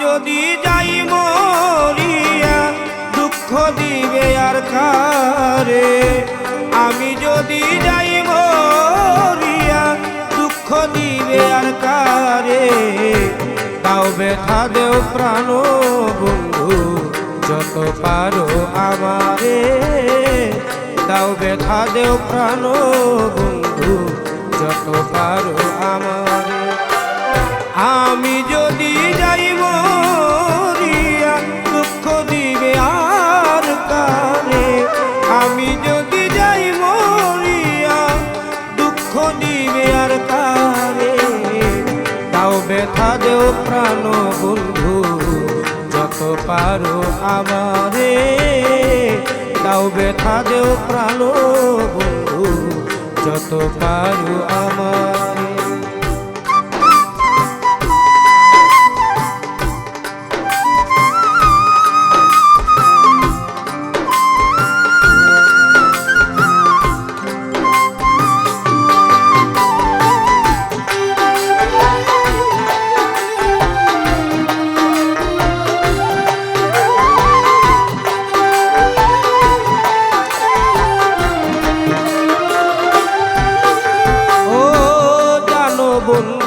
যদি যাই মরিয়া, দুঃখ দিবে আর কারে? আমি যদি যাই মরিয়া, দুঃখ দিবে আর কারে? তাও ব্যথা, দেও প্রাণ বন্ধু, যত পারো আমারে। দাও ব্যথা, দেও প্রাণ বন্ধু, যত পারো আমারে। আমি ব্যথা দেও প্রাণ বন্ধু, যত পারো আমারে দাও ব্যথা দেও প্রাণ বন্ধু, যত পারো আমারে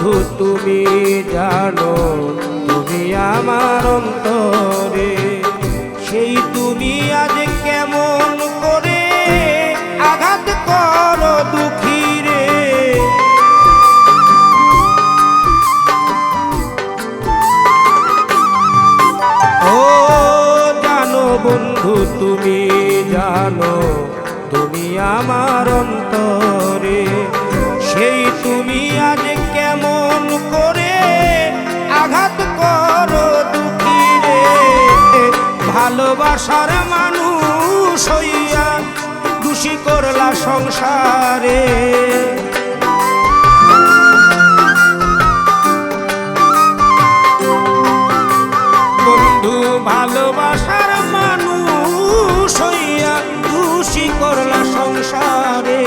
বন্ধু তুমি জানো, তুমি আমার অন্তরে। সেই তুমি আজ কেমন করে আঘাত করো দুঃখী রে ও জানো বন্ধু, তুমি জানো, তুমি আমার অন্তরে। করলা সংসারে। বন্ধু, ভালোবাসার মানুষ হইয়া খুশি করলা সংসারে।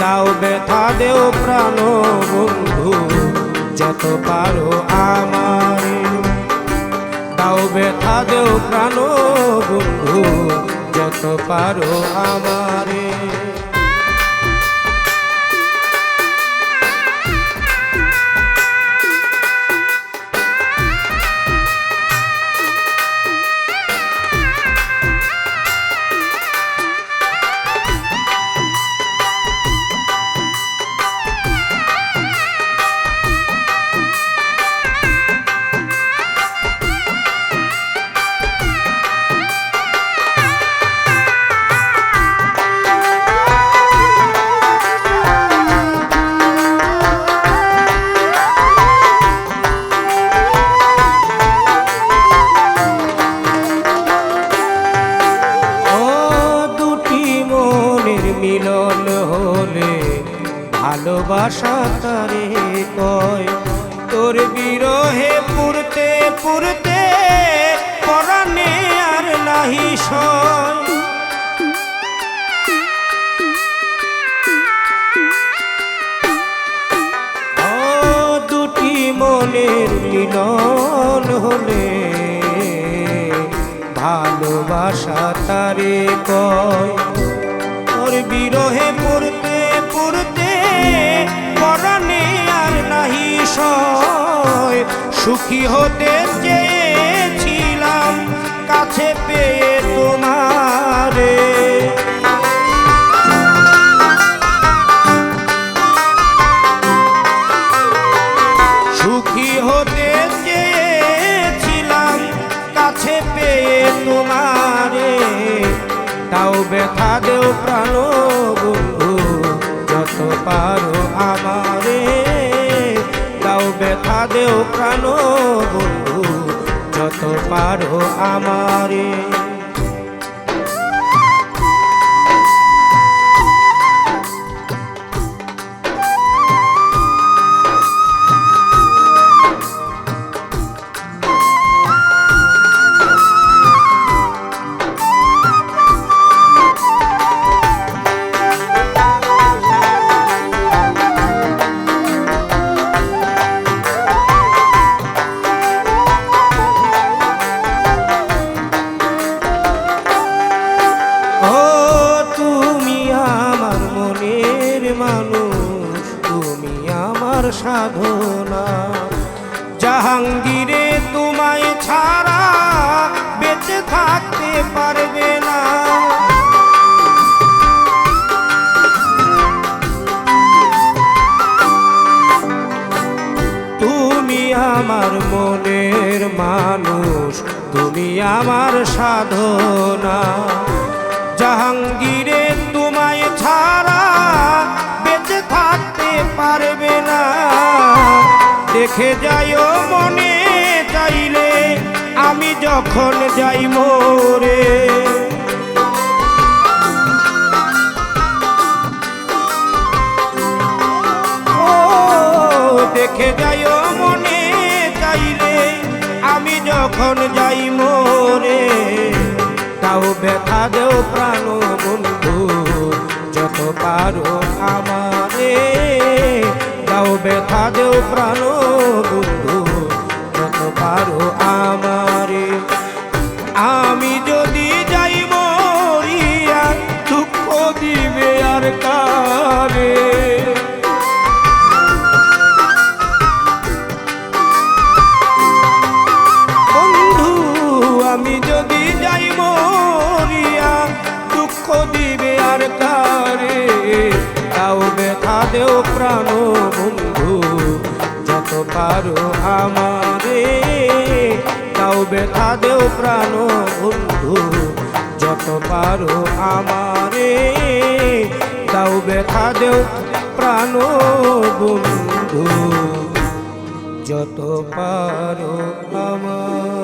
দাও ব্যথা, দেও প্রাণ বন্ধু, যত পারো আমারে। দাও ব্যথা, দেও প্রাণ বন্ধু পারো আমারে। ভালোবাসা তারে কয়, তোর বিরহে পুরতে পুরতে পরাণে আর নাহি সয়। দুটি মনের মিলন হলে ভালোবাসা তারে কয় ওর বিরহে পড়তে সয় সুখী হতে চেয়েছিলাম, কাছে পেয়ে তোমারে। সুখী হতে চেয়েছিলাম, কাছে পেয়ে তোমারে। তাও ব্যথা দেও প্রাণ বন্ধু, যত পারো দেও প্রাণ বন্ধু যত পারো আমারে। সাধনা। জাহাঙ্গীরে তোমায় ছাড়া বেঁচে থাকতে পারবে না। তুমি আমার মনের মানুষ, তুমি আমার সাধনা। জাহাঙ্গীরে দেখে যাইও মনে চাইলে, আমি যখন যাই মোরে। ও, দেখে যাইও মনে চাইলে, আমি যখন যাই মোরে। তাও ব্যথা দেও প্রাণ বন্ধু, যত পারো আমারে। তাও ব্যথা দেও প্রাণ বন্ধু, যত পারো আমারে। আমি যদি যাই মরিয়া, দুঃখ দিবে আর কারে। বন্ধু, আমি যদি যাই মরিয়া, দুঃখ দিবে আর কারে। তাও দেও প্রাণ বন্ধু, যত পারো আমারে, তাও ব্যথা দেও প্রাণ বন্ধু, যত পারো আমারে, তাও ব্যথা দেও প্রাণ বন্ধু, যত পারো আমার